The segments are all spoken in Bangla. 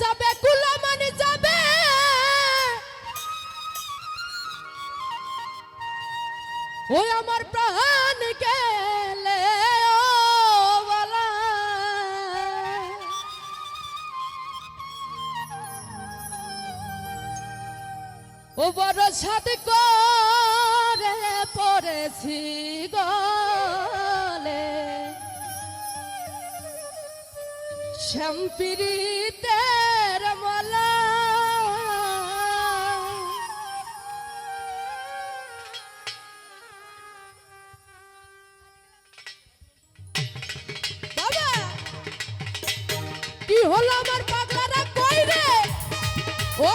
যাবে কুলামানি যাবে। ওই আমার প্রাণ গেলে ও বড় সাদ করে পড়েছি গলে। শ্যামপিরিতের হলো আমার পাগলারা কই রে? ও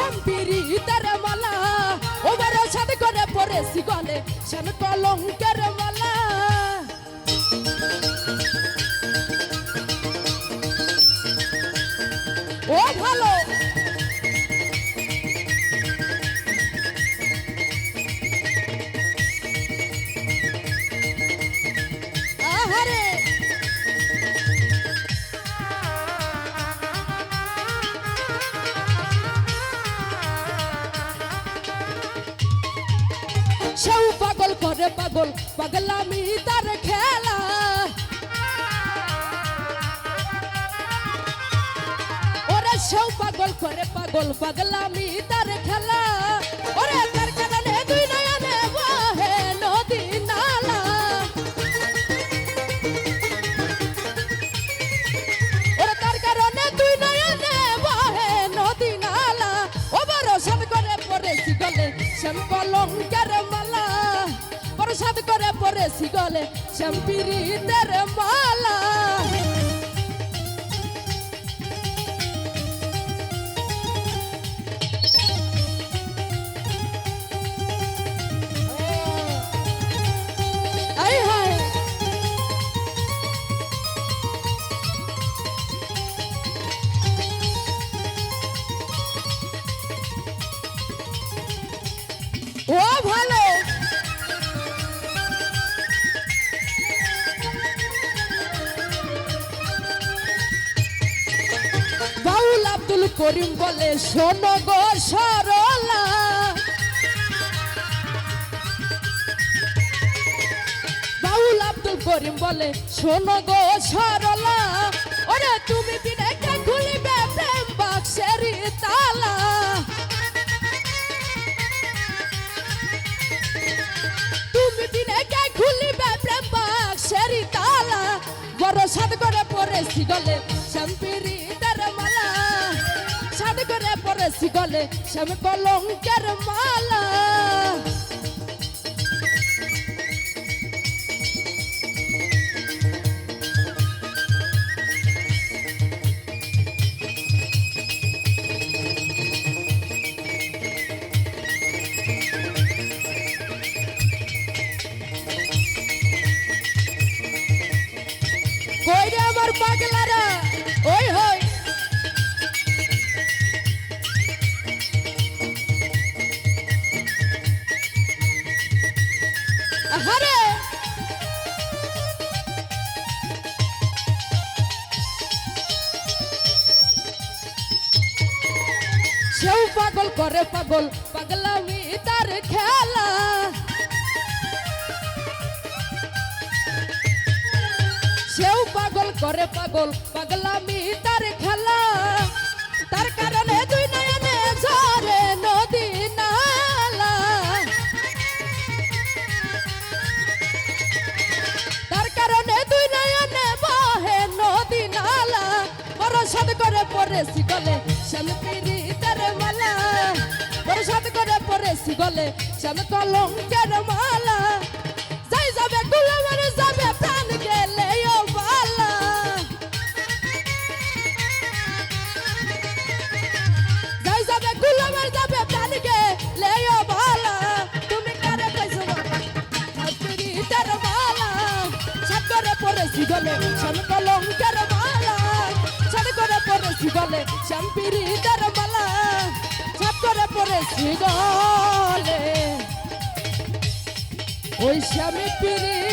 গলে শাম্পিরি তার মালা। ওবার সাদ করে পড়েছি গলে শ্যাম কলঙ্কের মালা। ও ভালো। সেও পাগল করে পাগল পাগলামি তার খেলা। ওরা সেও পাগল করে পাগল পাগলামি তার করে পরে গলে শ্যাম পীড়িতের মালা। আব্দুল করিম বলে, শোনো গো সরলা। বাউল আব্দুল করিম বলে, শোনো গো সরলা। ওরে, তুমি বিনে খুলিবে প্রেম বাক্সের তালা। তুমি কে খুলিবে প্রেম বাক্সের তালা। বড় সাদ করে পড়েছি গলে শ্যাম্পিরি। পড়েছি গলে শ্যাম কলঙ্কের মালা কই রে সেও পাগল, করে পাগল, পাগলামি তার খেলা। সেও পাগল, করে পাগল, পাগলামি তার খেলা। তার কারণে দুই নয়নে ঝরে নদী নালা। তার কারণে দুই নয়নে বহে নদী নালা। বরসাদ করে পড়েছি গলে শ্যামপিরি। মালা পরিশোধ করে পরেছি বলে, শ্যাম কলঙ্কের মালা। যাই যাবে গুলামের যাবে, প্রাণ গেলে ও বালা যাই যাবে গুলামের যাবে, প্রাণ গেলে ও বালা তুমি কারে কইছো তার মালা। সাত করে পরেছি বলে, শ্যাম কলঙ্কের মালা। সাত করে পরেছি বলে, শ্যাম পিড়িতে করে ওই স্বামী পিড়ি